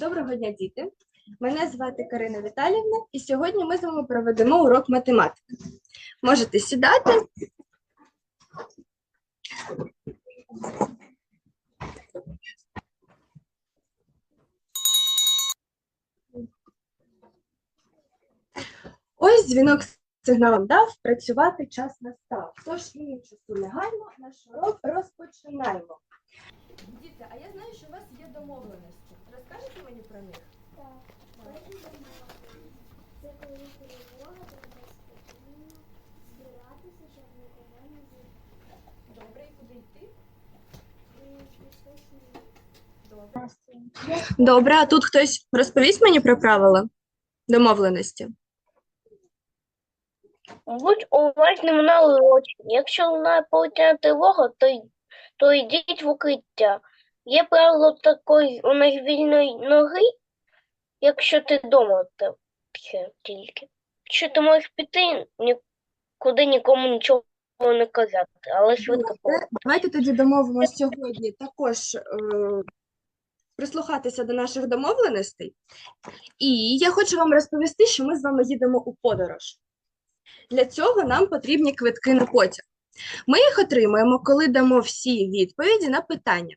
Доброго дня, діти! Мене звати Карина Віталівна, і сьогодні ми з вами проведемо урок математики. Можете сідати. Ось дзвінок сигналом дав, працювати час настав. Тож і часу не гаймо, наш урок розпочинаємо. Діти, а я знаю, що у вас є домовленості. Розкажете мені про них? Так, перший домовленість. Це коли перемога треба спокійно збиратися, щоб нікого не зібрати. Добре, і куди йти? Добре. Добре, а тут хтось розповість мені про правила домовленості? Будь уважним на уроці. Якщо лунає повітряна тривога, то, й- то йдіть в укриття. Є правило такої у нас вільної ноги, якщо ти вдома тільки. Що ти можеш піти, нікуди нікому нічого не казати, але швидко Давайте тоді домовимося сьогодні також е, прислухатися до наших домовленостей. І я хочу вам розповісти, що ми з вами їдемо у подорож. Для цього нам потрібні квитки на потяг. Ми їх отримаємо, коли дамо всі відповіді на питання.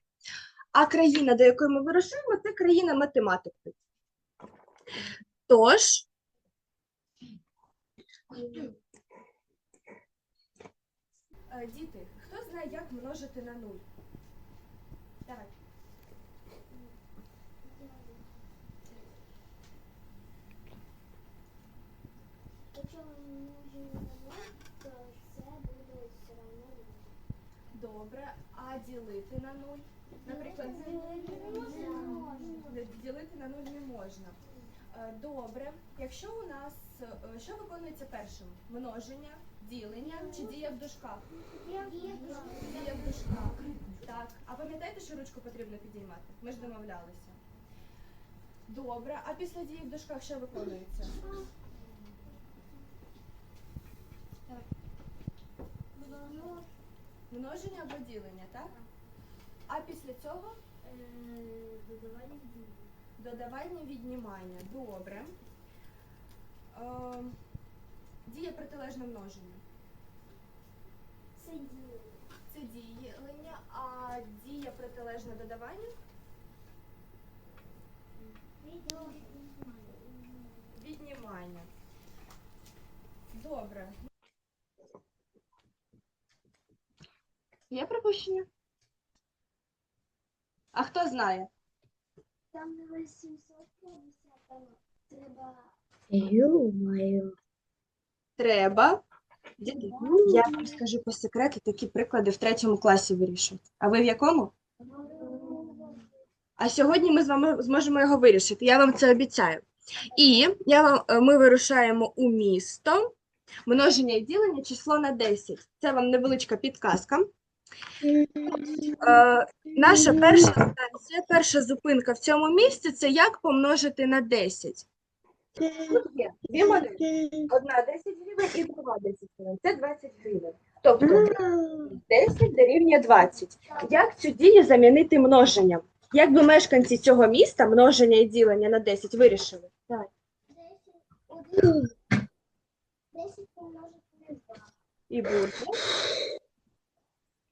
А країна, до якої ми вирушаємо, це країна математики. Тож, Е, Діти, хто знає, як множити на нуль? Давай. Якщо ми то це буде все одно. Добре, а ділити на нуль? Наприклад, Ділити на нуль не можна. Е, Добре, якщо у нас е, що виконується першим? Множення, ділення чи дія в дужках? Дія в дужках. Так. А пам'ятаєте, що ручку потрібно підіймати? Ми ж домовлялися. Добре, а після дії в дужках що виконується? Множення або ділення, так? А після цього Додавання дії. додавання віднімання. Добре. Е, дія протилежне множення. Це ділення. Це ділення, а дія протилежне додавання віднімання. Добре. Є припущення? А хто знає? Там не 850, там треба Ю-маю. Треба. Я вам скажу по секрету, такі приклади в третьому класі вирішують. А ви в якому? А сьогодні ми з вами зможемо його вирішити. Я вам це обіцяю. І я вам, е, ми вирушаємо у місто. Множення і ділення число на 10. Це вам невеличка підказка. Е, наша перша станція, перша зупинка в цьому місці це як помножити на 10. Тут є дві моделі. Одна 10 гривень і друга 10 гривень. Це 20 гривень. Тобто 10 дорівнює 20. Як цю дію замінити множенням? Як би мешканці цього міста множення і ділення на 10 вирішили? 10 10 помножити на 2. І буде.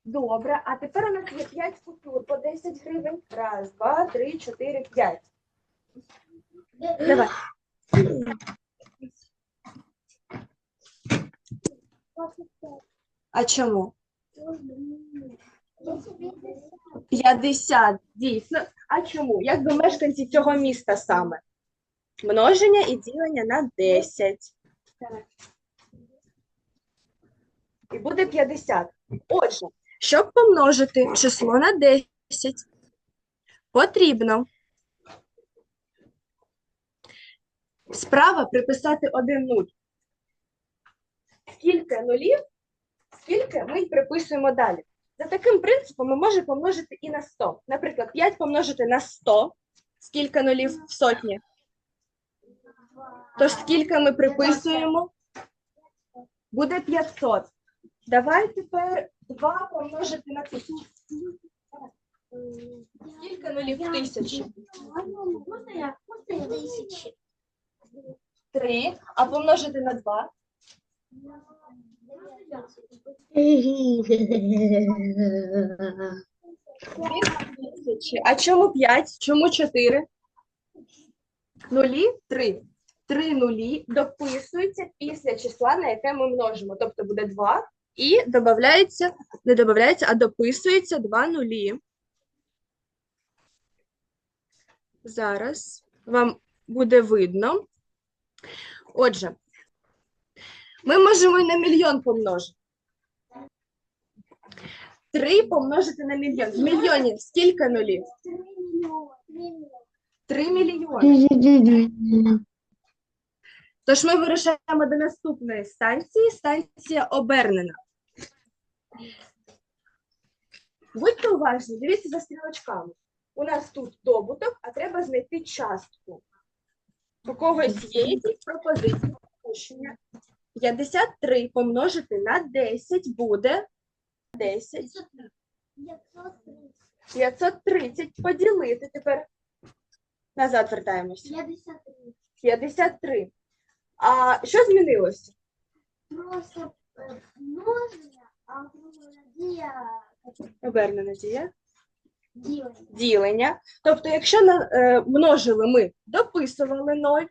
Добре, а тепер у нас є 5 купюр по 10 гривень. Раз, два, три, чотири, п'ять. Давай. А чому? 50, дійсно. А чому? Як би мешканці цього міста саме? Множення і ділення на 10. І буде 50. Отже, щоб помножити число на 10, потрібно справа приписати один нуль. Скільки нулів, скільки ми приписуємо далі. За таким принципом ми можемо помножити і на 100. Наприклад, 5 помножити на 100. Скільки нулів в сотні? Тож скільки ми приписуємо? Буде 500. Давай тепер 2 помножити на 1000. Скільки нулів в тисячі? Тисячі. 3, а помножити на 2. Тисячі. А чому 5? Чому 4? Нулі 3. 3 нулі дописуються після числа, на яке ми множимо. Тобто буде 2 і додається, не додається, а дописується 2 нулі. Зараз вам буде видно. Отже, ми можемо на мільйон помножити. 3 помножити на мільйон. В мільйоні скільки нулів? Три мільйони. 3 мільйони. Тож ми вирушаємо до наступної станції. Станція обернена. Будьте уважні, дивіться за стрілочками. У нас тут добуток, а треба знайти частку. У когось є якісь пропозиції припущення. 53 помножити на 10 буде 10. 530 поділити. Тепер назад вертаємось. 53. 53. А що змінилося? Просто е, множення, Обернена дія. ділення. Ділення. Тобто, якщо на, е, множили ми, дописували 0.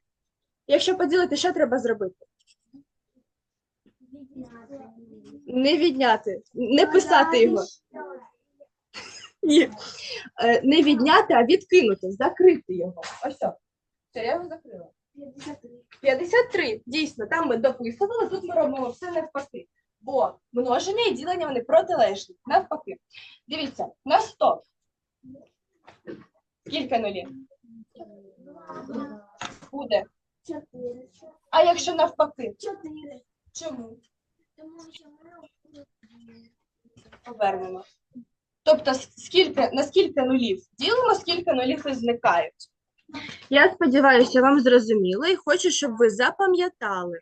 Якщо поділити, що треба зробити? Не відняти, не писати його. Ні. Е, Не відняти, а відкинути, закрити його. Ось. все. Все, я його закрила. 53. 53. Дійсно, там ми дописували, тут ми робимо все навпаки. Бо множення і ділення вони протилежні. Навпаки. Дивіться, на 100. Скільки нулів? Буде. 4. А якщо навпаки? 4. Чому? Тому що ми Повернемо. Тобто, скільки, на скільки нулів ділимо, скільки нулів і зникають. Я сподіваюся, вам зрозуміло і хочу, щоб ви запам'ятали.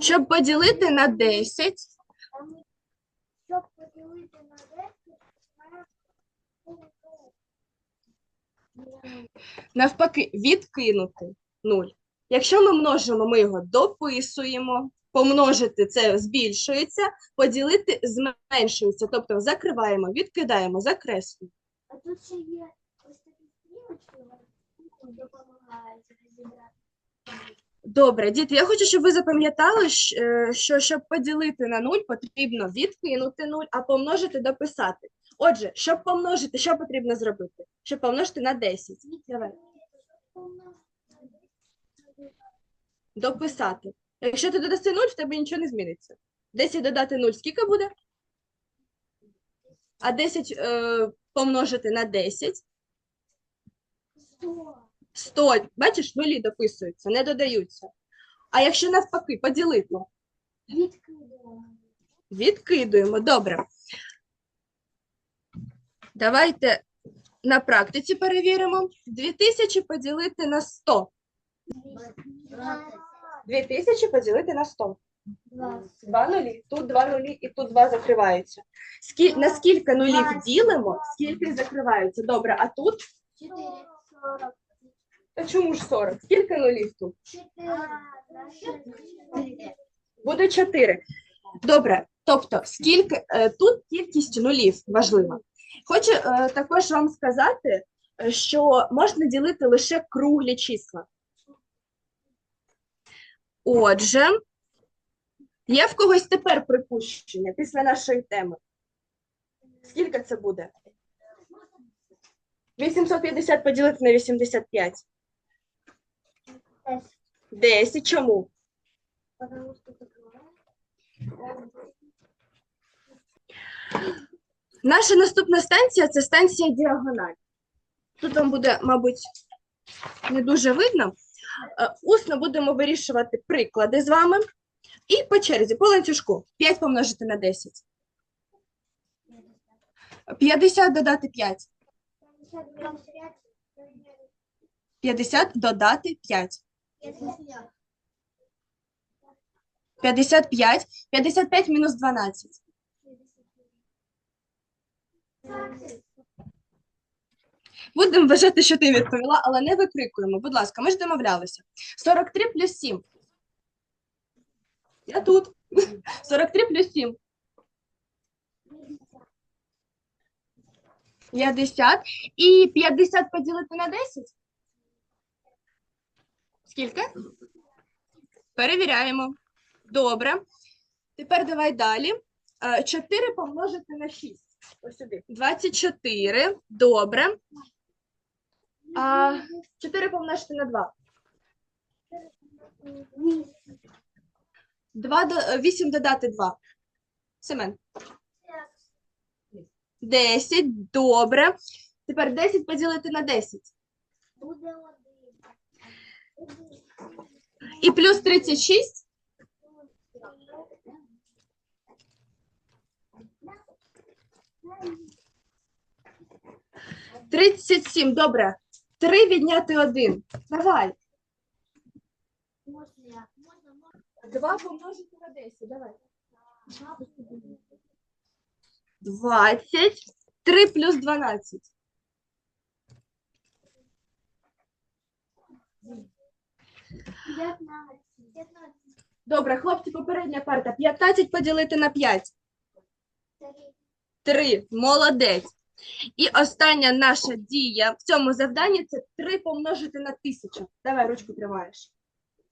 Щоб поділити на 10, щоб поділити на 10, навпаки, відкинути 0. Якщо ми множимо, ми його дописуємо, помножити це збільшується, поділити зменшується, тобто закриваємо, відкидаємо, закреслюємо. А тут ще є ось такі стрілочки, вони допомагають розібрати. Добре, діти, я хочу, щоб ви запам'ятали, е, що щоб поділити на 0, потрібно відкинути 0, а помножити дописати. Отже, щоб помножити, що потрібно зробити? Щоб помножити на 10. Давай. Дописати. Якщо ти додаси 0, в тебе нічого не зміниться. 10 додати 0, скільки буде? А 10 е, помножити на 10, 100. 100. Бачиш, нулі дописуються, не додаються. А якщо навпаки, поділити? Відкидаємо. Відкидуємо. Добре. Давайте на практиці перевіримо. 2000 поділити на 100. 2000 поділити на 100. Два нулі. Тут два нулі і тут два закриваються. Скі... На скільки нулів ділимо, скільки закриваються. Добре, а тут? 4. 40. Та чому ж 40? Скільки нулів тут? 4. Буде 4. Добре, тобто, скільки е, тут кількість нулів важлива. Хочу е, також вам сказати, е, що можна ділити лише круглі числа. Отже, є в когось тепер припущення після нашої теми. Скільки це буде? 850 поділити на 85. 10. Чому? Наша наступна станція це станція діагональ. Тут вам буде, мабуть, не дуже видно. Е, Усно будемо вирішувати приклади з вами. І по черзі, по ланцюжку. 5 помножити на 10. 50 додати 5. 50 додати 5. 55. 55 мінус 12. Будемо вважати, що ти відповіла, але не викрикуємо. Будь ласка, ми ж домовлялися. 43 плюс 7. Я тут. 43 плюс 7. 50. І 50 поділити на 10? Скільки? Перевіряємо. Добре. Тепер давай далі. 4 помножити на 6. Ось сюди. 24. Добре. А 4 помножити на 2. 2 до, 8 додати 2. Семен. 10. Добре. Тепер 10 поділити на 10. Буде. І плюс 36. Тридцять сім. Добре. Три відняти один. Давай. Два помножити на 10. Давай. 20. 3 плюс 12. Добре, хлопці, попередня парта. 15 поділити на 5. 3. Молодець. І остання наша дія в цьому завданні це 3 помножити на 1000. Давай ручку тримаєш.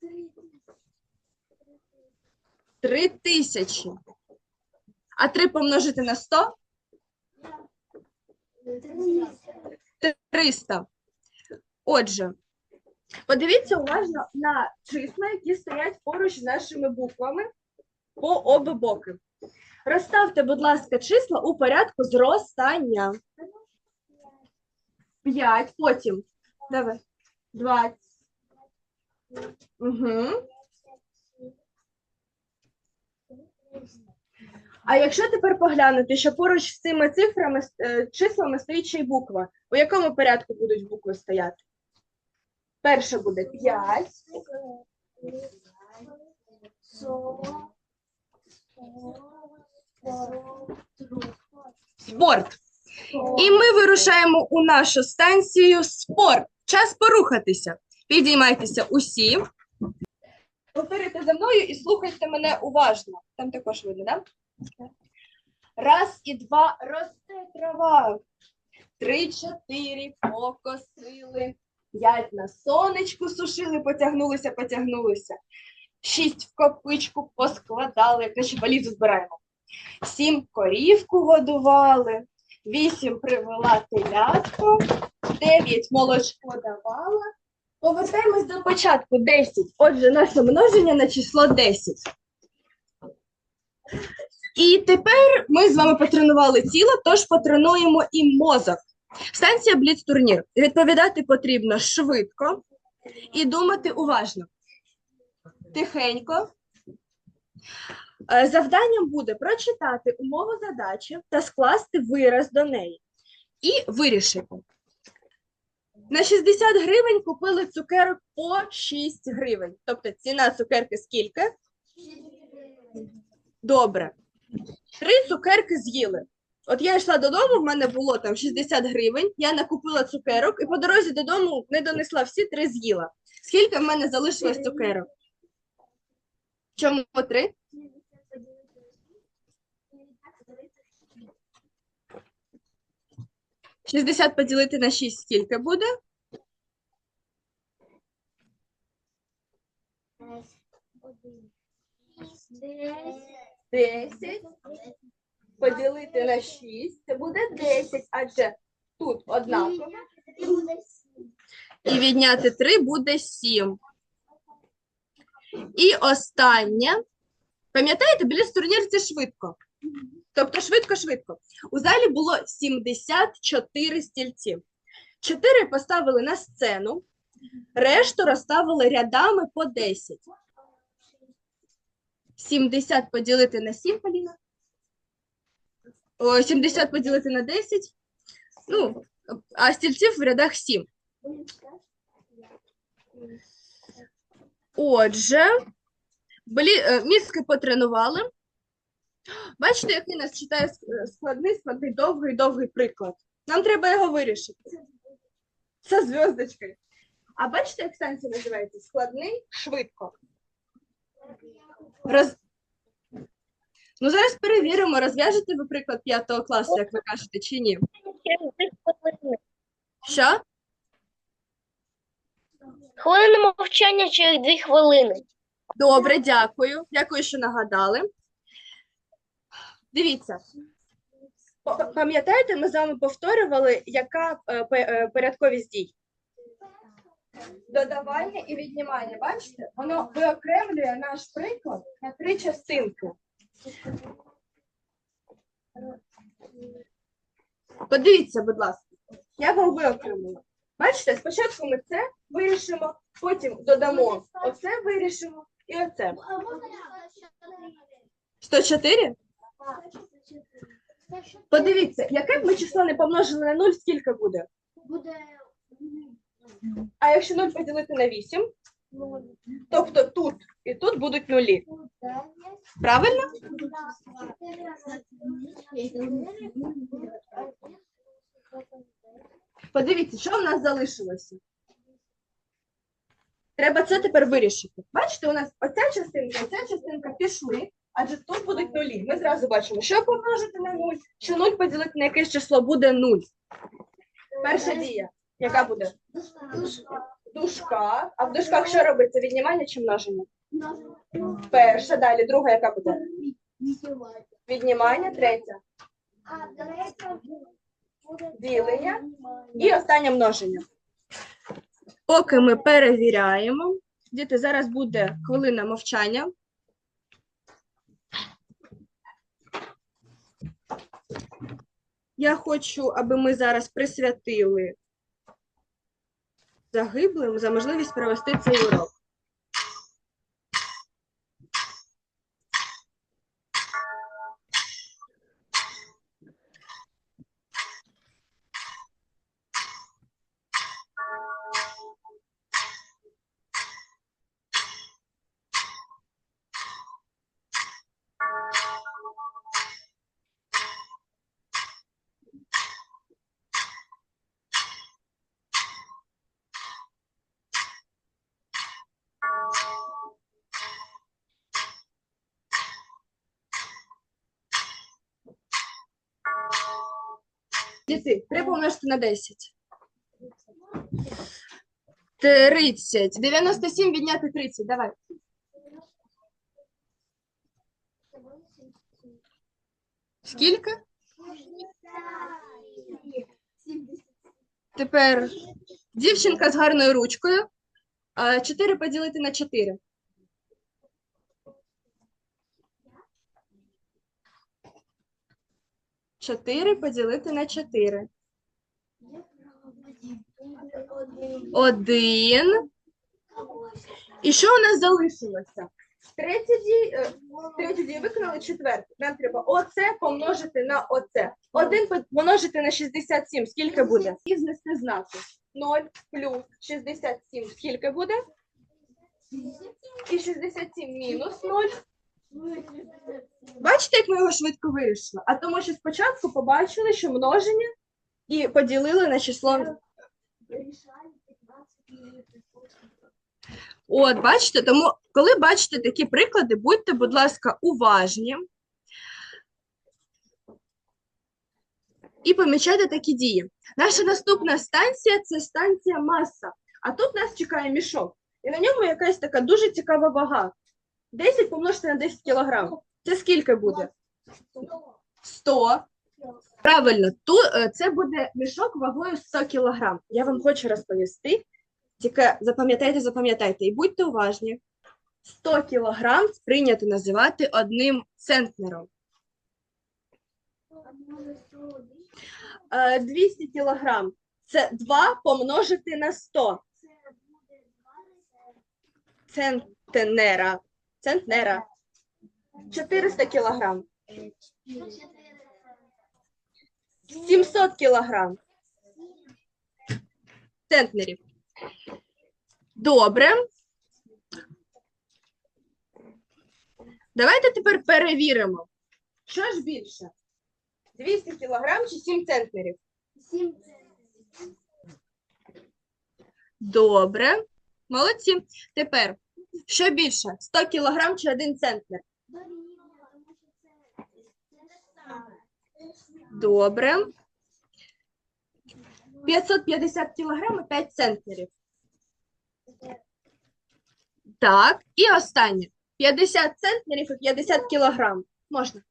Три. 3 тисячі. А 3 помножити на 100 300. Отже, подивіться уважно на числа, які стоять поруч з нашими буквами по обидва боки. Розставте, будь ласка, числа у порядку зростання. 5, потім. Давай. 20. Угу. А якщо тепер поглянути, що поруч з цими цифрами, е, числами стоїть ще й буква, у якому порядку будуть букви стояти? Перша буде 5, Сорок. спорт. І ми вирушаємо у нашу станцію спорт. Час порухатися. Підіймайтеся усі. Повторюйте за мною і слухайте мене уважно. Там також видно, так? Раз і два росте трава. Три, чотири покосили. П'ять на сонечку сушили, потягнулися, потягнулися. Шість в копичку поскладали, як наче валізу збираємо. Сім корівку годували. Вісім привела телятко. Дев'ять молочко давала. Повертаємось до початку. Десять. Отже, наше множення на число 10. І тепер ми з вами потренували тіло, тож потренуємо і мозок. Станція Бліц-турнір. Відповідати потрібно швидко і думати уважно. Тихенько. Е, Завданням буде прочитати умову задачі та скласти вираз до неї. І вирішити. На 60 гривень купили цукерок по 6 гривень. Тобто ціна цукерки скільки? Добре. Три цукерки з'їли. От я йшла додому, в мене було там 60 гривень, я накупила цукерок і по дорозі додому не донесла всі три з'їла. Скільки в мене залишилось цукерок? Чому три? 60 поділити на 6 скільки буде? Один. 10 поділити на 6, це буде 10, адже тут однаково. І відняти 3 буде 7. І останнє. Пам'ятаєте, біля турнір це швидко. Тобто швидко-швидко. У залі було 74 стільці. 4 поставили на сцену, решту розставили рядами по 10. 70 поділити на 7, Поліна. О, 70 поділити на 10. Ну, а стільців в рядах 7. Отже, е, мізки потренували. Бачите, який нас читає е, складний, складний, довгий, довгий приклад. Нам треба його вирішити. Со зв'язочкою. А бачите, як станція називається? Складний, швидко. Роз... Ну, зараз перевіримо, розв'яжете ви приклад п'ятого класу, як ви кажете, чи ні. Що? Хвилина мовчання через дві хвилини. Добре, дякую. Дякую, що нагадали. Дивіться. Пам'ятаєте, ми з вами повторювали, яка е, е, порядковість дій? Додавання і віднімання. Бачите? Воно виокремлює наш приклад на три частинки. Подивіться, будь ласка, я вам виокремила. Бачите, спочатку ми це вирішимо, потім додамо оце вирішимо і оце. А можна 104? Подивіться, яке б ми число не помножили на 0, скільки буде? Буде А якщо 0 поділити на 8, тобто тут і тут будуть нулі. Правильно? Подивіться, що в нас залишилося. Треба це тепер вирішити. Бачите, у нас оця частинка, і ця частинка пішли, адже тут будуть нулі. Ми зразу бачимо, що помножити на 0, що 0 поділити на якесь число буде 0. Перша дія, яка буде? В дужках. А в дужках що робиться? Віднімання чи множення? Перша, далі, друга, яка буде? Віднімання, третя Ділення. І останнє множення. Поки ми перевіряємо, діти, зараз буде хвилина мовчання. Я хочу, аби ми зараз присвятили загиблим за можливість провести цей урок. Діти, 3 помножити на 10. 30. 97 відняти 30. Давай. Скільки? Тепер дівчинка з гарною ручкою. 4 поділити на 4. Чотири поділити на чотири. Один. І що у нас залишилося? Третя дія, е, дію виконали четверту. Нам треба оце помножити на оце. Один помножити на 67. Скільки буде? І знести знаки. 0 плюс 67. Скільки буде? І 67 мінус 0. Бачите, як ми його швидко вирішили? А тому що спочатку побачили, що множення і поділили на число. От, бачите, тому коли бачите такі приклади, будьте, будь ласка, уважні. І помічайте такі дії. Наша наступна станція це станція маса. А тут нас чекає мішок. І на ньому якась така дуже цікава вага. 10 помножити на 10 кілограм. Це скільки буде? 100. Правильно, ту, е, це буде мішок вагою 100 кілограм. Я вам хочу розповісти. Тільки запам'ятайте, запам'ятайте і будьте уважні. 100 кілограм прийнято називати одним центнером. Е, 200 кілограм це 2 помножити на 100. Центнера. Центнера. 400 кілограм. 700 кілограм. Центнерів. Добре. Давайте тепер перевіримо. Що ж більше? 200 кілограм чи 7 центнерів? Добре. Молодці. Тепер, що більше? 100 кілограм чи 1 центнер? Добре. 550 кілограм і 5 центнерів. Так, і останнє. 50 центнерів і 50 кілограм. Можна.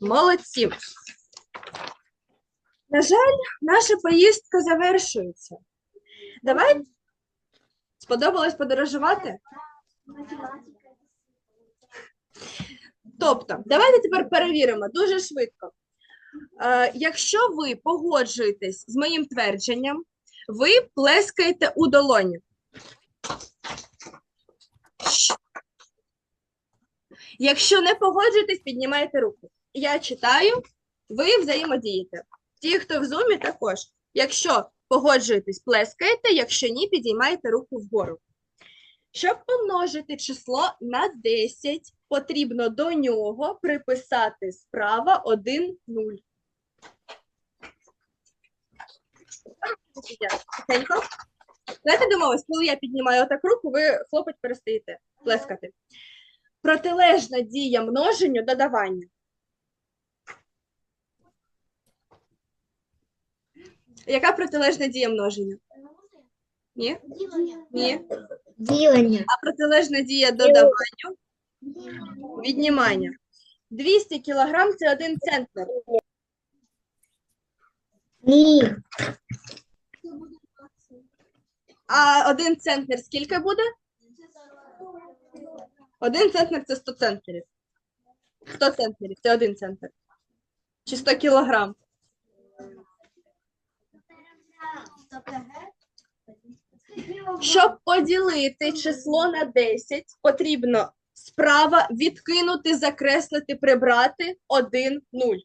Молодці. На жаль, наша поїздка завершується. Давай. Сподобалось подорожувати? Тобто, давайте тепер перевіримо дуже швидко. Е, якщо ви погоджуєтесь з моїм твердженням, ви плескаєте у долоні. Якщо не погоджуєтесь, піднімаєте руку. Я читаю, ви взаємодієте. Ті, хто в зумі, також. Якщо погоджуєтесь, плескаєте, якщо ні, підіймаєте руку вгору. Щоб помножити число на 10, потрібно до нього приписати справа 1, 0. Тихенько. Знаєте, домовились, коли я піднімаю отак руку, ви хлопець перестаєте плескати. Протилежна дія множенню додавання. Яка протилежна дія множенню? Ні? Ні. Ділення. А протилежна дія додаванню? Віднімання. 200 кілограм – це один центнер. Ні. А один центнер скільки буде? Один центнер – це 100 центнерів. 100 центнерів – це один центнер. Чи 100 кілограм? Щоб поділити число на 10, потрібно справа відкинути, закреслити, прибрати 1, 0.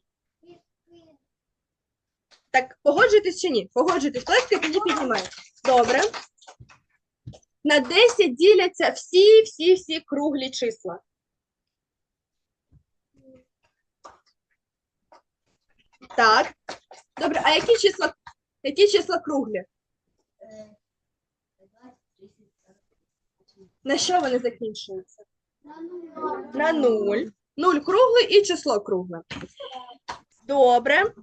Так, погоджуєтесь чи ні? Погоджуєтесь, плескайте, тоді піднімаєте. Добре. На 10 діляться всі, всі, всі круглі числа. Так. Добре, а які числа, які числа круглі? На що вони закінчуються? На 0. 0 круглий і число кругле. Добре.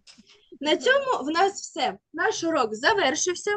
На цьому в нас все. Наш урок завершився.